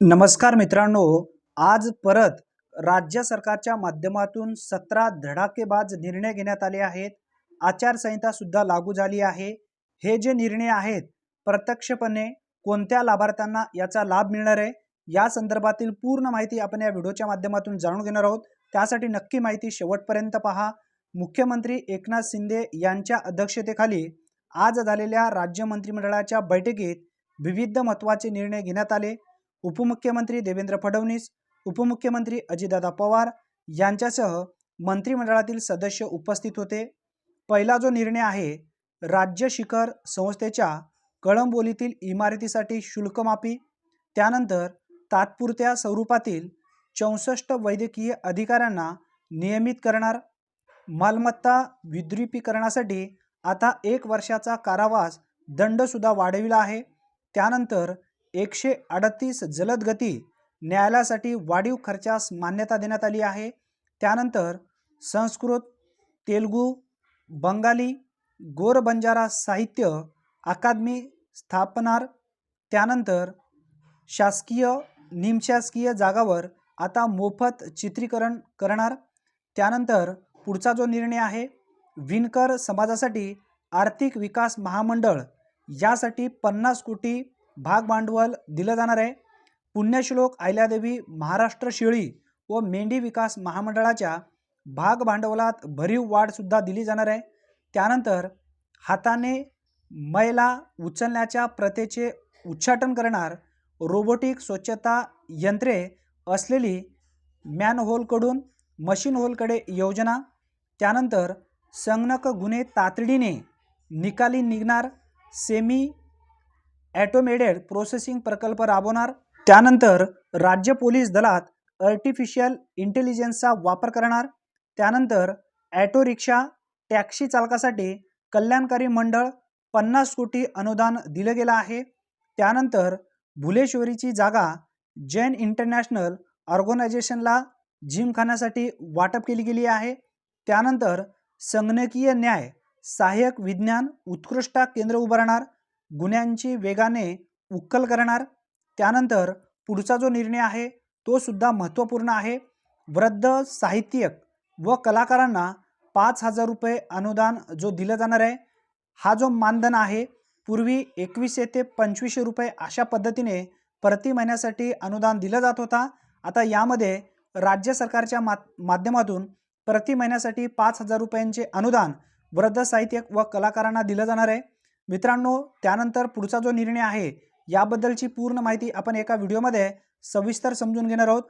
नमस्कार मित्रांनो आज परत राज्य सरकारच्या माध्यमातून सतरा धडाकेबाज निर्णय घेण्यात आले आहेत. आचारसंहिता सुद्धा लागू झाली आहे. हे जे निर्णय आहेत प्रत्यक्षपणे कोणत्या लाभार्थ्यांना याचा लाभ मिळणार आहे या संदर्भातील पूर्ण माहिती आपण या व्हिडिओच्या माध्यमातून जाणून घेणार आहोत. त्यासाठी नक्की माहिती शेवटपर्यंत पहा. मुख्यमंत्री एकनाथ शिंदे यांच्या अध्यक्षतेखाली आज झालेल्या राज्य मंत्रिमंडळाच्या बैठकीत विविध महत्त्वाचे निर्णय घेण्यात आले. उपमुख्यमंत्री देवेंद्र फडणवीस उपमुख्यमंत्री अजितदादा पवार यांच्यासह मंत्रिमंडळातील सदस्य उपस्थित होते. पहिला जो निर्णय आहे राज्य शिखर संस्थेच्या कळंबोलीतील इमारतीसाठी शुल्कमाफी त्यानंतर तात्पुरत्या स्वरूपातील चौसष्ट वैद्यकीय अधिकाऱ्यांना नियमित करणार मालमत्ता विद्रुपीकरणासाठी आता एक वर्षाचा कारावास दंडसुद्धा वाढविला आहे. त्यानंतर एकशे अडतीस जलदगती न्यायालयासाठी वाढीव खर्चास मान्यता देण्यात आली आहे. त्यानंतर संस्कृत तेलुगू बंगाली गोरबंजारा साहित्य अकादमी स्थापनार त्यानंतर शासकीय निमशासकीय जागावर आता मोफत चित्रीकरण करणार. त्यानंतर पुढचा जो निर्णय आहे विणकर समाजासाठी आर्थिक विकास महामंडळ यासाठी पन्नास कोटी भाग भांडवल दिलं जाणार आहे. पुण्यश्लोक आयल्यादेवी महाराष्ट्र शेळी व मेंढी विकास महामंडळाच्या भाग भांडवलात भरीव वाढसुद्धा दिली जाणार आहे. त्यानंतर हाताने मैला उचलण्याच्या प्रथेचे उच्चाटन करणार रोबोटिक स्वच्छता यंत्रे असलेली मॅनहोलकडून मशीन होलकडे योजना त्यानंतर संगणक गुन्हे तातडीने निकाली निघणार सेमी ॲटोमेटेड प्रोसेसिंग प्रकल्प राबवणार. त्यानंतर राज्य पोलीस दलात आर्टिफिशियल इंटेलिजन्सचा वापर करणार. त्यानंतर ॲटो रिक्षा टॅक्सी चालकासाठी कल्याणकारी मंडळ पन्नास कोटी अनुदान दिलं गेलं आहे. त्यानंतर भुलेश्वरीची जागा जैन इंटरनॅशनल ऑर्गनायझेशनला जिमखान्यासाठी वाटप केली गेली आहे. त्यानंतर संगणकीय न्याय सहाय्यक विज्ञान उत्कृष्ट केंद्र उभारणार. गुन्ह्यांची वेगाने उक्कल करणार त्यानंतर पुढचा जो निर्णय आहे तो सुद्धा महत्त्वपूर्ण आहे. वृद्ध साहित्यिक व कलाकारांना पाच हजार रुपये अनुदान जो दिलं जाणार आहे हा जो मानधन आहे पूर्वी एकवीसशे ते पंचवीसशे रुपये अशा पद्धतीने प्रति महिन्यासाठी अनुदान दिलं जात होता. आता यामध्ये राज्य सरकारच्या मा माध्यमातून प्रति महिन्यासाठी पाच हजार रुपयांचे अनुदान वृद्ध साहित्यिक व कलाकारांना दिलं जाणार आहे. मित्रांनो त्यानंतर पुढचा जो निर्णय आहे याबद्दलची पूर्ण माहिती आपण एका व्हिडिओमध्ये सविस्तर समजून घेणार आहोत.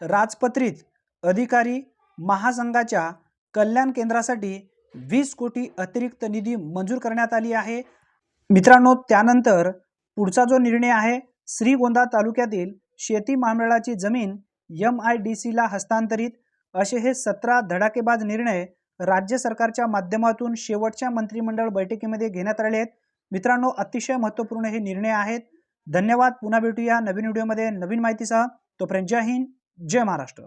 राजपत्रित अधिकारी महासंघाच्या कल्याण केंद्रासाठी वीस कोटी अतिरिक्त निधी मंजूर करण्यात आली आहे. मित्रांनो त्यानंतर पुढचा जो निर्णय आहे श्रीगोंदा तालुक्यातील शेती महामंडळाची जमीन एम आय डी सीला हस्तांतरित असे हे सतरा धडाकेबाज निर्णय राज्य सरकारच्या माध्यमातून शेवटच्या मंत्रिमंडळ बैठकीमध्ये घेण्यात आले आहेत. मित्रांनो अतिशय महत्त्वपूर्ण हे निर्णय आहेत. धन्यवाद. पुन्हा भेटूया नवीन व्हिडिओमध्ये. नवीन माहितीसह तोपर्यंत जय हिंद जय महाराष्ट्र.